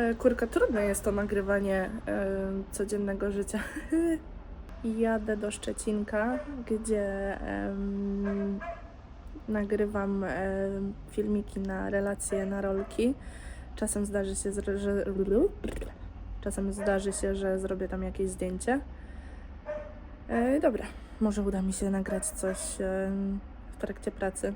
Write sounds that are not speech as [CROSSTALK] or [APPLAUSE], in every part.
E, Kurka, trudne jest to nagrywanie e, codziennego życia. [LAUGHS] Jadę do Szczecinka, gdzie em, nagrywam em, filmiki na relacje, na rolki. Czasem zdarzy się, że, czasem zdarzy się, że zrobię tam jakieś zdjęcie. E, dobra, może uda mi się nagrać coś w trakcie pracy.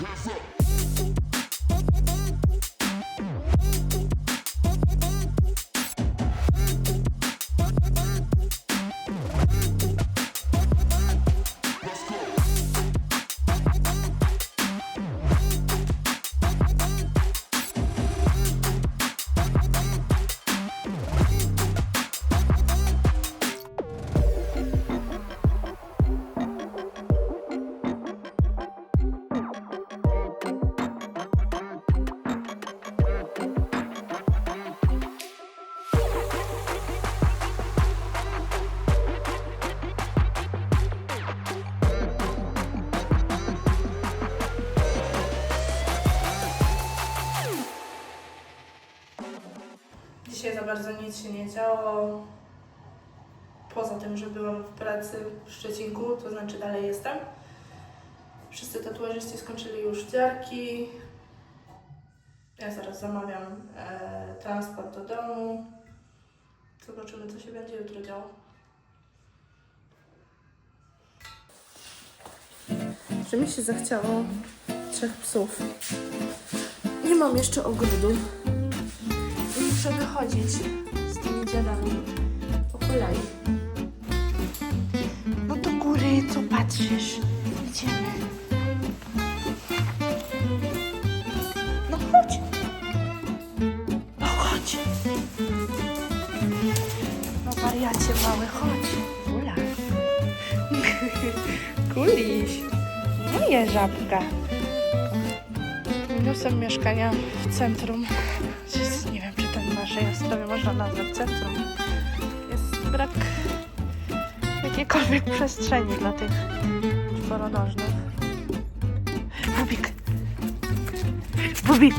Dzisiaj za bardzo nic się nie działo. Poza tym, że byłam w pracy w Szczecinku, to znaczy dalej jestem. Wszyscy tatuażyści skończyli już dziarki. Ja zaraz zamawiam e, transport do domu. Zobaczymy, co się będzie jutro działo. Że mi się zachciało trzech psów. Nie mam jeszcze ogrodu. Muszę wychodzić z tymi dziadami po kolei. No do góry, co patrzysz? Idziemy. No chodź. No chodź. No wariacie mały, chodź. Kula. [LAUGHS] Kuliś. Nie je żabka. Niosę mieszkania w centrum. Naszej Jastrowie można nazwać centrum. Jest brak jakiejkolwiek przestrzeni dla tych czworonożnych. Bubik. Bubik.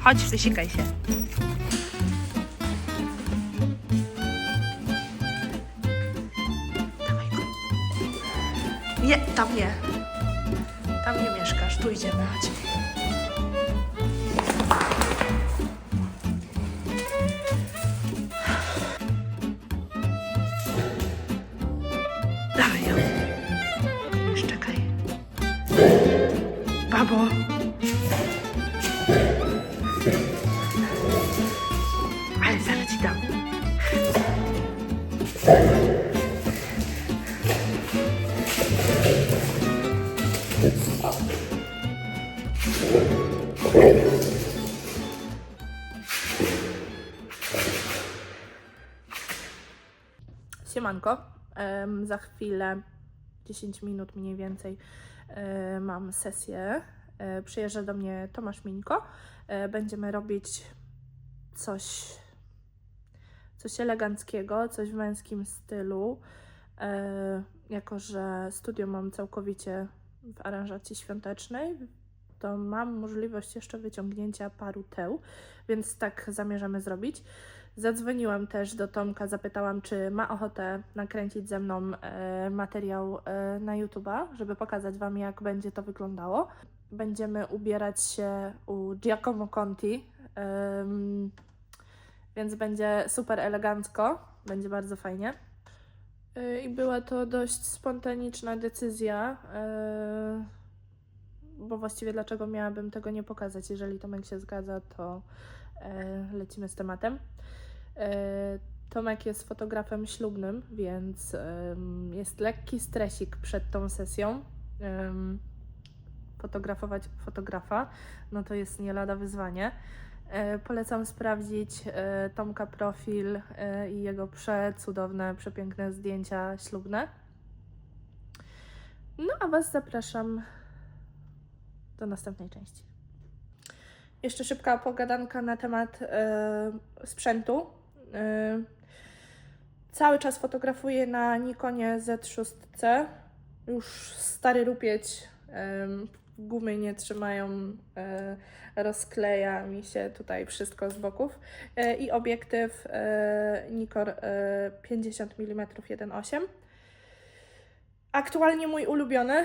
Chodź, wysikaj się. Nie, tam nie. Tam nie mieszkasz, tu idziemy, chodź. Babo. Ale zaraz ci dam. Siemanko. Em, za chwilę, 10 minut mniej więcej, mam sesję. E, przyjeżdża do mnie Tomasz Mińko. E, będziemy robić coś, coś eleganckiego, coś w męskim stylu. E, jako, że studio mam całkowicie w aranżacji świątecznej, to mam możliwość jeszcze wyciągnięcia paru teł, więc tak zamierzamy zrobić. Zadzwoniłam też do Tomka, zapytałam, czy ma ochotę nakręcić ze mną materiał na YouTube'a, żeby pokazać Wam, jak będzie to wyglądało. Będziemy ubierać się u Giacomo Conti, em, więc będzie super elegancko, będzie bardzo fajnie. E, I była to dość spontaniczna decyzja, e, bo właściwie dlaczego miałabym tego nie pokazać? Jeżeli Tomek się zgadza, to e, lecimy z tematem. Tomek jest fotografem ślubnym, więc jest lekki stresik przed tą sesją. Fotografować fotografa, no to jest nie lada wyzwanie. E, Polecam sprawdzić e, Tomka profil e, i jego przecudowne, przepiękne zdjęcia ślubne. No a Was zapraszam do następnej części. Jeszcze szybka pogadanka na temat sprzętu. Cały czas fotografuję na Nikonie Z6C. Już stary rupieć, gumy nie trzymają, e, rozkleja mi się tutaj wszystko z boków. E, I obiektyw e, Nikon e, 50 mm 1.8. Aktualnie mój ulubiony.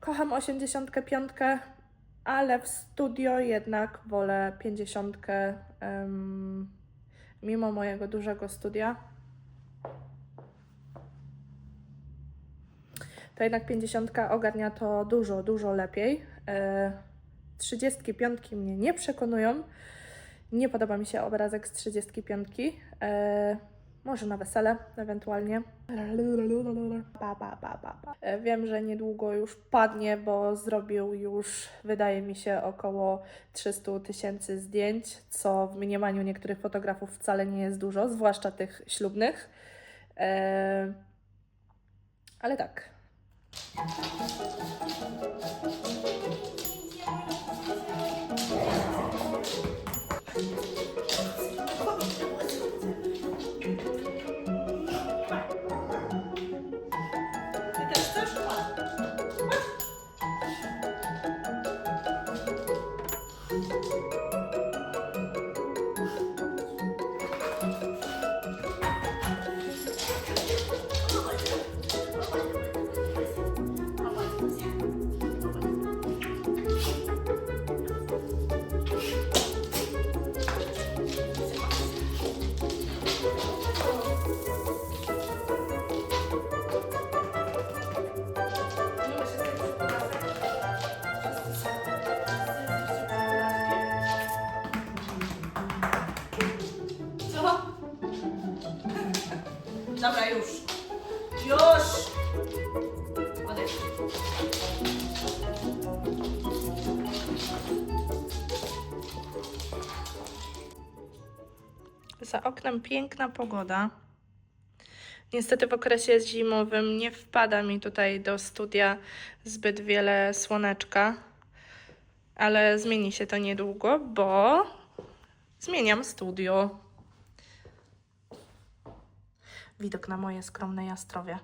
Kocham 85, ale w studio jednak wolę 50 em, mimo mojego dużego studia. To jednak 50 ogarnia to dużo, dużo lepiej. E, 35 mnie nie przekonują. Nie podoba mi się obrazek z 35. E, może na wesele ewentualnie. Pa, pa, pa, pa, pa. E, Wiem, że niedługo już padnie, bo zrobił już, wydaje mi się, około 300 tysięcy zdjęć, co w mniemaniu niektórych fotografów wcale nie jest dużo, zwłaszcza tych ślubnych. E, ale tak. Thank you. Dobra, już. Już! Odejdź. Za oknem piękna pogoda. Niestety w okresie zimowym nie wpada mi tutaj do studia zbyt wiele słoneczka, ale zmieni się to niedługo, bo zmieniam studio. Widok na moje skromne Jastrowie.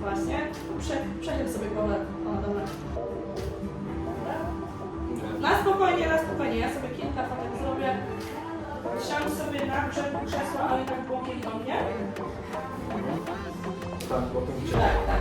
Właśnie. Prze, przechyl sobie głowę. O, dobra. Na spokojnie, na spokojnie. Ja sobie kilka fotek zrobię. Siądź sobie na brzegu krzesła, ale tak bokiem do mnie. Tak, bo to gdzie? Tak, tak.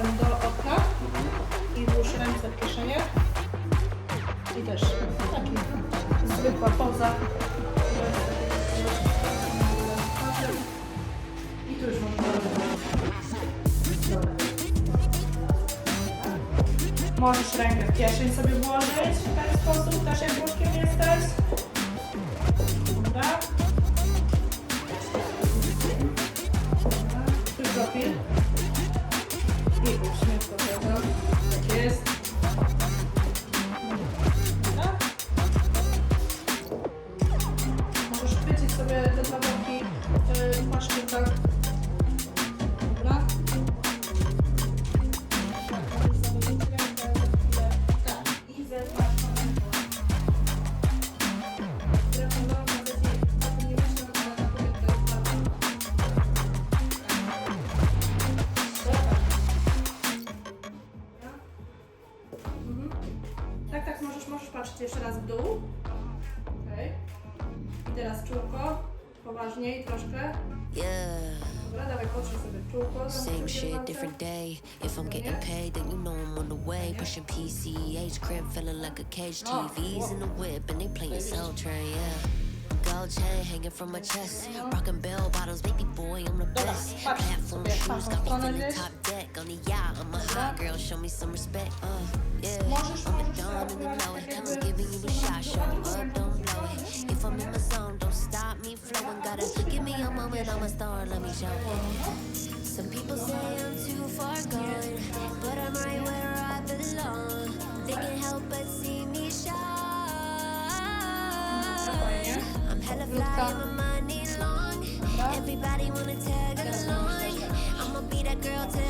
Przodem do okna i włóż ręce w kieszenie. I też taki zwykła poza. I tu już można Możesz rękę w kieszeń sobie włożyć w ten sposób, też jak teraz czółko. Poważniej troszkę. Yeah, Dobra, dawaj, potrzyj sobie czółko. same shit, different day. If I'm getting paid, then you know I'm on the way. Pushing PCH, crib feeling like a cage. TVs in the whip, and they playing Soul Train, yeah. Gold chain hanging from my chest. Rocking bell bottles, baby boy, I'm the best. Platform shoes got me feeling top. On the yacht, I'm a hot girl, show me some respect. Uh, yeah, I'm a teraz in know it. I'm giving you a shot, show up, don't blow it. If I'm in my zone, don't stop me flowing. Gotta give me a moment, I'm a star, let me show it. Some people say I'm too far gone, but I'm right where I belong. They can't help but see me shine. I'm hella fly and my mind ain't long. Everybody wanna tag along. I'ma be that girl till.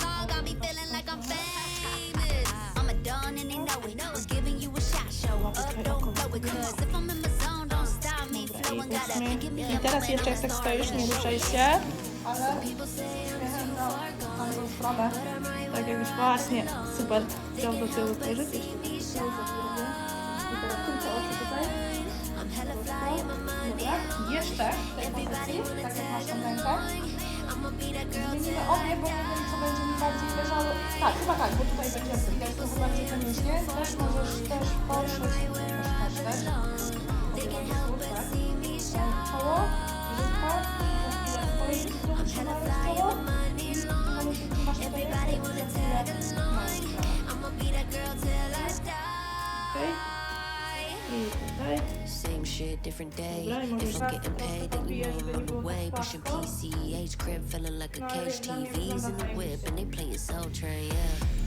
teraz jeszcze jak tak stoisz, nie ruszaj się. Ale stronę. Tak jak już właśnie. Super. Chciałam do tyłu. Jeszcze. Dobra. Jeszcze w tej pozycji, tak jak masz tą Zmienimy obie, bo nie wiem, co będzie mi bardziej leżało. Tak, chyba tak, bo tutaj będzie widać trochę bardziej to mięśnie. Też możesz też. Też, też, też. Along. I'ma be that girl till I Okej. die. I tutaj. Same shit, different day. Dobra, i If możesz I'm raz getting po prostu paid, then you pobijesz, know żeby I'm nie on the było way. tak Pushing łatwo. PCH, crib feeling like a No, cage. ale dla mnie TVs in wygląda the fajnie. whip, and they playing Soul Train, yeah.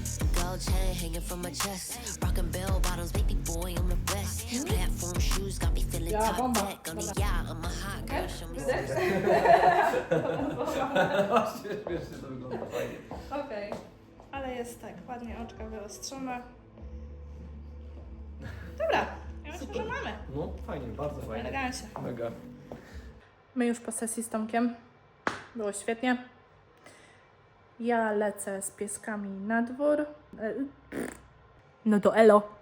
Gold chain hanging from my chest. Rocking bell bottoms, baby boy, I'm the best. Platform shoes got me feeling Ja, top bomba. the Dobra. yacht, I'm a hot girl, show me some Właśnie śmiesznie to wygląda fajnie. Okej. Ale jest tak, ładnie oczka wyostrzone. Dobra, ja myślę, że mamy. No fajnie, bardzo fajnie. Elegancie. Mega. My już po sesji z Tomkiem. Było świetnie. Ja lecę z pieskami na dwór. E, No to elo.